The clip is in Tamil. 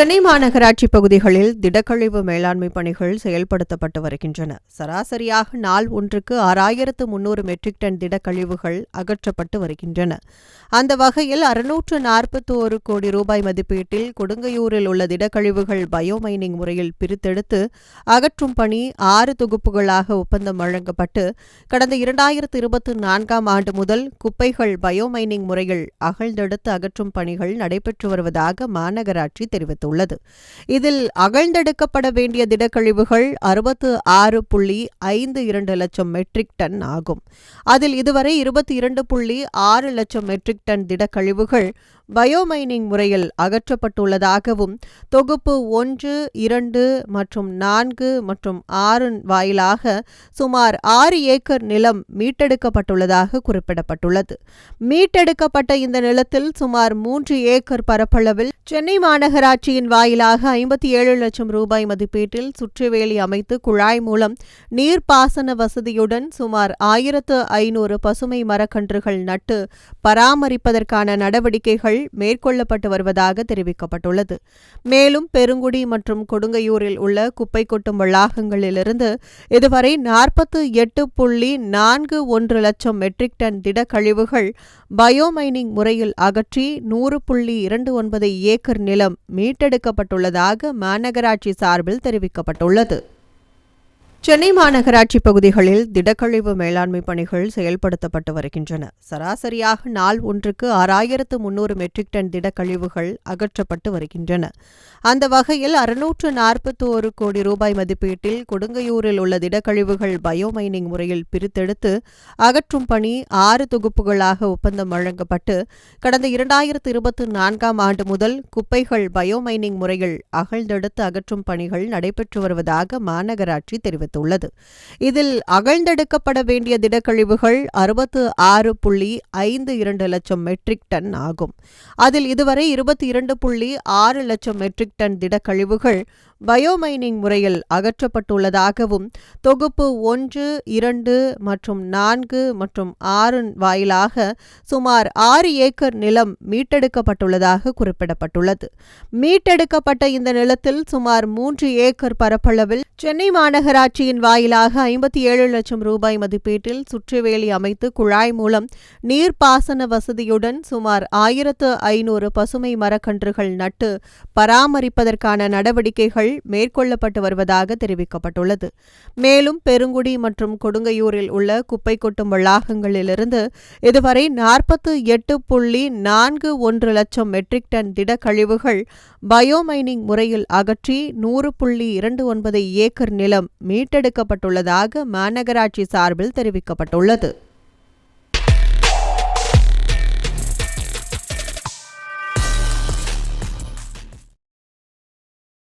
சென்னை மாநகராட்சி பகுதிகளில் திடக்கழிவு மேலாண்மை பணிகள் செயல்படுத்தப்பட்டு வருகின்றன. சராசரியாக நாள் ஒன்றுக்கு ஆறாயிரத்து முன்னூறு மெட்ரிக் டன் திடக்கழிவுகள் அகற்றப்பட்டு வருகின்றன. அந்த வகையில் அறுநூற்று நாற்பத்தோரு கோடி ரூபாய் மதிப்பீட்டில் கொடுங்கையூரில் உள்ள திடக்கழிவுகள் பயோமைனிங் முறையில் பிரித்தெடுத்து அகற்றும் பணி ஆறு தொகுப்புகளாக ஒப்பந்தம் வழங்கப்பட்டு கடந்த இரண்டாயிரத்து இருபத்தி நான்காம் ஆண்டு முதல் குப்பைகள் பயோமைனிங் முறையில் அகழ்ந்தெடுத்து அகற்றும் பணிகள் நடைபெற்று வருவதாக மாநகராட்சி தெரிவித்துள்ளது. தெரிவித்துள்ளது இதில் அகழ்ந்தெடுக்கப்பட வேண்டிய திடக்கழிவுகள் அறுபத்து ஆறு புள்ளி ஐந்து இரண்டு லட்சம் மெட்ரிக் டன் ஆகும். அதில் இதுவரை இருபத்தி இரண்டு புள்ளி ஆறு லட்சம் மெட்ரிக் டன் திடக்கழிவுகள் பயோமைனிங் முறையில் அகற்றப்பட்டுள்ளதாகவும் தொகுப்பு ஒன்று இரண்டு மற்றும் நான்கு மற்றும் ஆறு வாயிலாக சுமார் ஆறு ஏக்கர் நிலம் மீட்டெடுக்கப்பட்டுள்ளதாக குறிப்பிடப்பட்டுள்ளது. மீட்டெடுக்கப்பட்ட இந்த நிலத்தில் சுமார் மூன்று ஏக்கர் பரப்பளவில் சென்னை மாநகராட்சியின் வாயிலாக ஐம்பத்தி ஏழு லட்சம் ரூபாய் மதிப்பீட்டில் சுற்றுவேலி அமைத்து குழாய் மூலம் நீர்ப்பாசன வசதியுடன் சுமார் ஆயிரத்து ஐநூறு பசுமை மரக்கன்றுகள் நட்டு பராமரிப்பதற்கான நடவடிக்கைகள் மேற்கொள்ளப்பட்டு வருவதாக தெரிவிக்கப்பட்டுள்ளது. மேலும் பெருங்குடி மற்றும் கொடுங்கையூரில் உள்ள குப்பை கொட்டும் வளாகங்களிலிருந்து இதுவரை நாற்பத்து எட்டு புள்ளி நான்கு ஒன்று லட்சம் மெட்ரிக் டன் திடக்கழிவுகள் பயோமைனிங் முறையில் அகற்றி நூறு புள்ளி இரண்டு ஒன்பது ஏக்கர் நிலம் மீட்டெடுக்கப்பட்டுள்ளதாக மாநகராட்சி சார்பில் தெரிவிக்கப்பட்டுள்ளது. சென்னை மாநகராட்சி பகுதிகளில் திடக்கழிவு மேலாண்மை பணிகள் செயல்படுத்தப்பட்டு வருகின்றன. சராசரியாக நாள் ஒன்றுக்கு ஆறாயிரத்து முன்னூறு மெட்ரிக் டன் திடக்கழிவுகள் அகற்றப்பட்டு வருகின்றன. அந்த வகையில் அறுநூற்று நாற்பத்தி ஒரு கோடி ரூபாய் மதிப்பீட்டில் கொடுங்கையூரில் உள்ள திடக்கழிவுகள் பயோமைனிங் முறையில் பிரித்தெடுத்து அகற்றும் பணி ஆறு தொகுப்புகளாக ஒப்பந்தம் வழங்கப்பட்டு கடந்த இரண்டாயிரத்து இருபத்தி நான்காம் ஆண்டு முதல் குப்பைகள் பயோமைனிங் முறையில் அகழ்ந்தெடுத்து அகற்றும் பணிகள் நடைபெற்று வருவதாக மாநகராட்சி தெரிவித்தது தெரிவித்துள்ளது இதில் அகழ்ந்தெடுக்கப்பட வேண்டிய திடக்கழிவுகள் அறுபத்து ஆறு புள்ளி ஐந்து இரண்டு லட்சம் மெட்ரிக் டன் ஆகும். அதில் இதுவரை இருபத்தி இரண்டு புள்ளி ஆறு லட்சம் மெட்ரிக் டன் திடக்கழிவுகள் பயோமைனிங் முறையில் அகற்றப்பட்டுள்ளதாகவும் தொகுப்பு ஒன்று இரண்டு மற்றும் நான்கு மற்றும் ஆறு வாயிலாக சுமார் ஆறு ஏக்கர் நிலம் மீட்டெடுக்கப்பட்டுள்ளதாக குறிப்பிடப்பட்டுள்ளது. மீட்டெடுக்கப்பட்ட இந்த நிலத்தில் சுமார் மூன்று ஏக்கர் பரப்பளவில் சென்னை மாநகராட்சி முயற்சியின் வாயிலாக ஐம்பத்தி ஏழு லட்சம் ரூபாய் மதிப்பீட்டில் சுற்றுவேலி அமைத்து குழாய் மூலம் நீர்ப்பாசன வசதியுடன் சுமார் ஆயிரத்து ஐநூறு பசுமை மரக்கன்றுகள் நட்டு பராமரிப்பதற்கான நடவடிக்கைகள் மேற்கொள்ளப்பட்டு வருவதாக தெரிவிக்கப்பட்டுள்ளது. மேலும் பெருங்குடி மற்றும் கொடுங்கையூரில் உள்ள குப்பை கொட்டும் வளாகங்களிலிருந்து இதுவரை நாற்பத்து எட்டு புள்ளி நான்கு ஒன்று லட்சம் மெட்ரிக் டன் திடக்கழிவுகள் பயோமைனிங் முறையில் அகற்றி நூறு புள்ளி இரண்டு ஒன்பது ஏக்கர் நிலம் மீட்டெடுக்கப்பட்டுள்ளதாக மாநகராட்சி சார்பில் தெரிவிக்கப்பட்டுள்ளது.